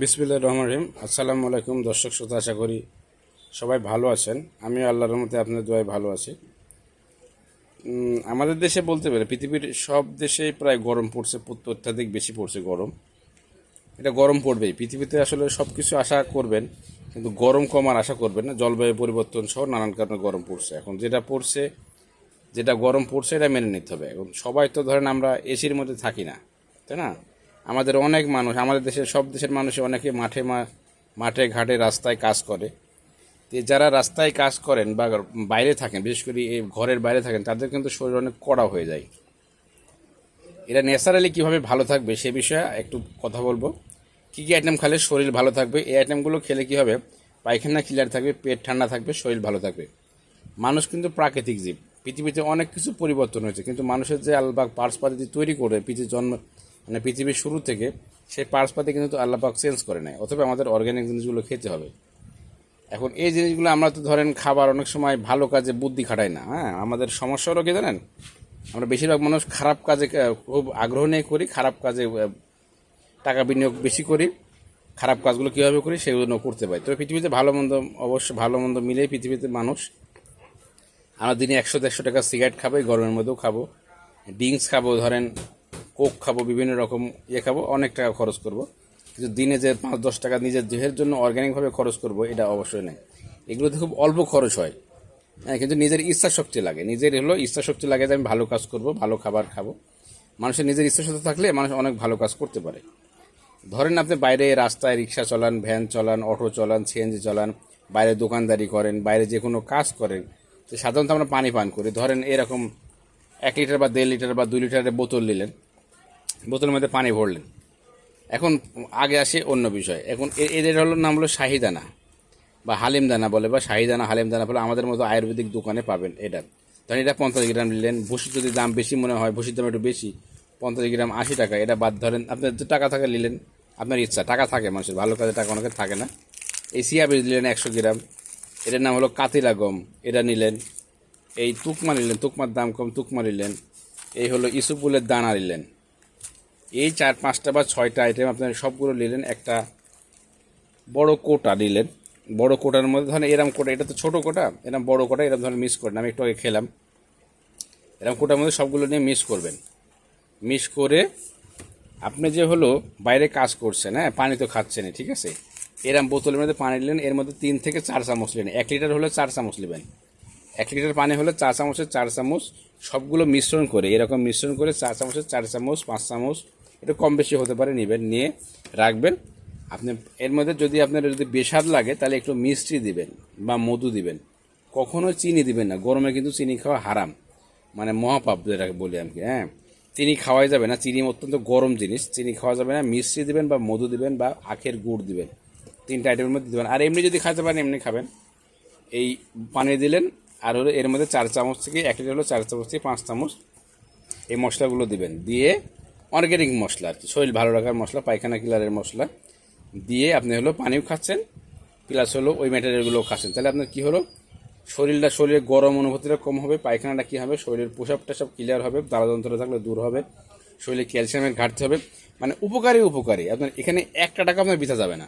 বিসমিল্লা রহমান রহিম। আসসালামু আলাইকুম দর্শক শ্রোতা, আশা করি সবাই ভালো আছেন। আমি আল্লাহর রহমতে আপনার দোয়ায় ভালো আছি। আমাদের দেশে বলতে পারে পৃথিবীর সব দেশে প্রায় গরম পড়ছে অত্যাধিক বেশি পড়ছে গরম। এটা গরম পড়বেই। পৃথিবীতে আসলে সব কিছু আশা করবেন, কিন্তু গরম কমার আশা করবেন না। জলবায়ু পরিবর্তন সহ নানান কারণে গরম পড়ছে। এখন যেটা পড়ছে, যেটা গরম পড়ছে, এটা মেনে নিতে হবে। এখন সবাই তো ধরেন আমরা এসির মধ্যে থাকি না, তাই না? আমাদের অনেক মানুষ, আমাদের দেশের সব দেশের মানুষে অনেকে মাঠে মাঠে ঘাটে রাস্তায় কাজ করে। যারা রাস্তায় কাজ করেন বা বাইরে থাকেন, বিশেষ করে এই ঘরের বাইরে থাকেন, তাদের কিন্তু শরীর অনেক কড়া হয়ে যায়। এরা ন্যাচারালি কীভাবে ভালো থাকবে সে বিষয়ে একটু কথা বলব। কী কী আইটেম খেলে শরীর ভালো থাকবে? এই আইটেমগুলো খেলে কী হবে? পায়খানা ক্লিয়ার থাকবে, পেট ঠান্ডা থাকবে, শরীর ভালো থাকবে। মানুষ কিন্তু প্রাকৃতিক জীব। পৃথিবীতে অনেক কিছু পরিবর্তন হয়েছে, কিন্তু মানুষের যে আল্লাহবাক পার্স পাতি তৈরি করে, পৃথিবীর জন্ম মানে পৃথিবীর শুরু থেকে সেই পার্স পাতি কিন্তু আল্লাহবাক চেঞ্জ করে নেয়, অথবা আমাদের অর্গ্যানিক জিনিসগুলো খেতে হবে। এখন এই জিনিসগুলো আমরা তো ধরেন খাবার অনেক সময় ভালো কাজে বুদ্ধি খাটাই না হ্যাঁ? আমাদের সমস্যা হলো কি জানেন? আমরা বেশিরভাগ মানুষ খারাপ কাজে খুব আগ্রহ নিয়ে করি, খারাপ কাজে টাকা বিনিয়োগ বেশি করি, খারাপ কাজগুলো কীভাবে করি সেগুলো করতে পারি। তবে পৃথিবীতে ভালো মন্দ, অবশ্য ভালো মন্দ মিলেই পৃথিবীতে মানুষ। আমরা দিনে একশো দেড়শো টাকা সিগারেট খাব গরমের মধ্যেও খাব। ড্রিঙ্কস খাব, ধরেন কোক খাব, বিভিন্ন রকম ইয়ে খাব, অনেক টাকা খরচ করব। কিন্তু দিনে যে পাঁচ, দশ টাকা নিজের দেহের জন্য অর্গ্যানিকভাবে খরচ করব, এটা অবশ্যই নেই। এগুলোতে খুব অল্প খরচ হয়। হ্যাঁ কিন্তু নিজের ইচ্ছা শক্তি লাগে। নিজের হলো ইচ্ছা শক্তি লাগে যে আমি ভালো কাজ করব, ভালো খাবার খাব। মানুষের নিজের ইচ্ছা শক্তি থাকলে মানুষ অনেক ভালো কাজ করতে পারে। ধরেন আপনি বাইরে রাস্তায় রিক্সা চালান, ভ্যান চালান, অটো চলান সিএনজি চালান, বাইরে দোকানদারি করেন, বাইরে যে কোনো কাজ করেন, তো সাধারণত আমরা পানি পান করি। ধরেন এরকম এক লিটার বা দেড় লিটার বা দুই লিটারের বোতল নিলেন বোতলের মধ্যে পানি ভরলেন। এখন আগে আসে অন্য বিষয়। এখন এদের হলো নাম হলো শাহিদানা বা হালিম দানা বলে, বা শাহিদানা হালিম দানা বলে আমাদের মতো আয়ুর্বেদিক দোকানে পাবেন এটা। ধরেন এটা পঞ্চাশ গ্রাম নিলেন ভুসির যদি দাম বেশি মনে হয়, ভুসির দাম একটু বেশি, পঞ্চাশ গ্রাম আশি টাকা, এটা বাদ ধরেন আপনার যে টাকা থাকে নিলেন, আপনার ইচ্ছা, টাকা থাকে মানুষের, ভালো কাজে টাকা অনেকের থাকে না। এই সিয়া বীজ নিলেন একশো গ্রাম, এটার নাম হলো কাতিলা গম, এটা নিলেন, এই তুকমা নিলেন, তুকমার দাম কম, তুকমা নিলেন, এই হলো ইসুপুলের দানা নিলেন। এই চার, পাঁচটা বা ছয়টা আইটেম আপনার সবগুলো নিলেন, একটা বড় কোটা নিলেন। বড় কোটার মধ্যে ধরেন এরম কোটা, এটা তো ছোট কোটা, এরম বড় কোটা, এরম ধরেন মিস করেন। আমি একটু আগে খেলাম। এরম কোটার মধ্যে সবগুলো নিয়ে মিক্স করবেন। মিক্স করে আপনি যে হলো বাইরে কাজ করছেন হ্যাঁ পানি তো খাচ্ছেন ঠিক আছে? এরম বোতলের মধ্যে পানি নিলেন এর মধ্যে তিন থেকে চার চামচ নেবেন এক লিটার হলে চার চামচ নেবেন। এক লিটার পানি হলে চার চামচের চার চামচ সবগুলো মিশ্রণ করে, এরকম মিশ্রণ করে চার চামচের চার চামচ, পাঁচ চামচ, একটু কম বেশি হতে পারে, নেবেন, নিয়ে রাখবেন। আপনি, এর মধ্যে যদি আপনার যদি বেস্বাদ লাগে, তাহলে একটু মিষ্টি দিবেন বা মধু দিবেন। কখনো চিনি দিবেন না, গরমে কিন্তু চিনি খাওয়া হারাম। মানে মহাপাপ যেটাকে বলি আমি হ্যাঁ? চিনি খাওয়াই যাবে না, চিনি অত্যন্ত গরম জিনিস, চিনি খাওয়া যাবে না, মিষ্টি দিবেন বা মধু দিবেন বা আখের গুড় দিবেন। তিনটা আইটেমের মধ্যে দিবেন। আর এমনি যদি খাইতে পারেন, এমনি খাবেন। এই পানি দিলেন আর হলো এর মধ্যে চার চামচ থেকে এক লিটার হলো চার চামচ থেকে পাঁচ চামচ এই মশলাগুলো দিবেন। দিয়ে অর্গ্যানিক মশলা আর কি, শরীর ভালো রাখার মশলা, পায়খানা কিলারের মশলা দিয়ে আপনি হলো পানিও খাচ্ছেন প্লাস হলো ওই ম্যাটেরিয়ালগুলোও খাচ্ছেন। তাহলে আপনার কী হলো? শরীরটা শরীরে গরম অনুভূতিটা কম হবে, পায়খানাটা কী হবে? শরীরের পোশাকটা সব ক্লিয়ার হবে দ্বারাযন্ত্র থাকলে দূর হবে, শরীরে ক্যালসিয়ামের ঘাটতি হবে। মানে উপকারী উপকারী। আপনার এখানে একটা টাকা আপনার বিতা যাবে না।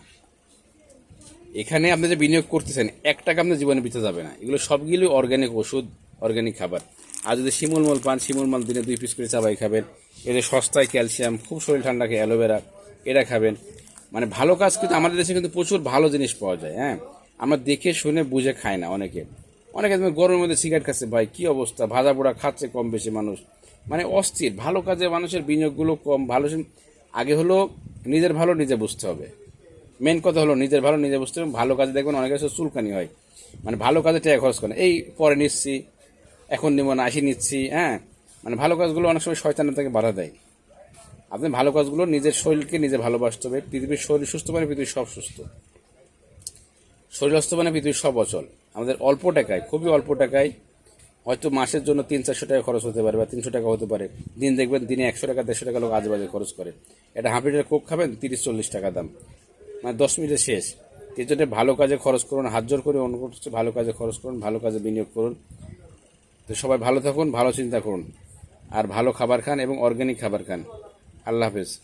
এখানে আপনি যে বিনিয়োগ করতেছেন, এক টাকা আপনার জীবনে বিতে যাবে না। এগুলো সবগুলো অর্গ্যানিক ওষুধ অর্গ্যানিক খাবার। আর যদি শিমুল মল পান, শিমুল মাল দিনে দুই পিস করে চাবাই খাবেন। এদের সস্তায় ক্যালসিয়াম, খুব শরীর ঠান্ডা খেয়ে অ্যালোভেরা, এটা খাবেন। মানে ভালো কাজ কিন্তু, আমাদের দেশে কিন্তু প্রচুর ভালো জিনিস পাওয়া যায় হ্যাঁ? আমরা দেখে শুনে বুঝে খাই না অনেকে। অনেকে তুমি গরমের মধ্যে সিগারেট খাচ্ছে, ভাই, কী অবস্থা? ভাজা পোড়া খাচ্ছে কম বেশি মানুষ। মানে অস্থির, ভালো কাজে মানুষের বিনিয়োগগুলো কম, ভালো আগে হলো নিজের ভালো নিজে বুঝতে হবে। মেন কথা হলো নিজের ভালো নিজে বুঝতে ভালো কাজে দেখবেন অনেক সময় চুলকানি হয়। মানে ভালো কাজে টাকা খরচ করেন এই পরে নিচ্ছি, এখন নিব না আসি নিচ্ছি হ্যাঁ? মানে ভালো কাজগুলো অনেক সময় শয়তানের থেকে বাধা দেয়। আপনি ভালো কাজগুলো নিজের শরীরকে নিজে ভালোবাসতে হবে। পৃথিবীর শরীর সুস্থ মানে পৃথিবীর সব সুস্থ। শরীর অস্ত মানে পৃথিবীর সব অচল। আমাদের অল্প টাকায়, খুবই অল্প টাকায় হয়তো মাসের জন্য তিন, চারশো টাকা খরচ হতে পারে বা তিনশো টাকা হতে পারে। দিন দেখবেন দিনে একশো টাকা, দেড়শো টাকা লোক আজেবাজে খরচ করে। এটা হাফ লিটার কোক খাবেন, তিরিশ, চল্লিশ টাকা দাম। মানে দশ মিনিটে শেষ। এই জন্য ভালো কাজে খরচ করুন, হাত জোর করে অনুরোধ হচ্ছে ভালো কাজে খরচ করুন, ভালো কাজে বিনিয়োগ করুন। তো সবাই ভালো থাকুন, ভালো চিন্তা করুন। আর ভালো খাবার খান এবং অর্গ্যানিক খাবার খান। আল্লাহ হাফেজ।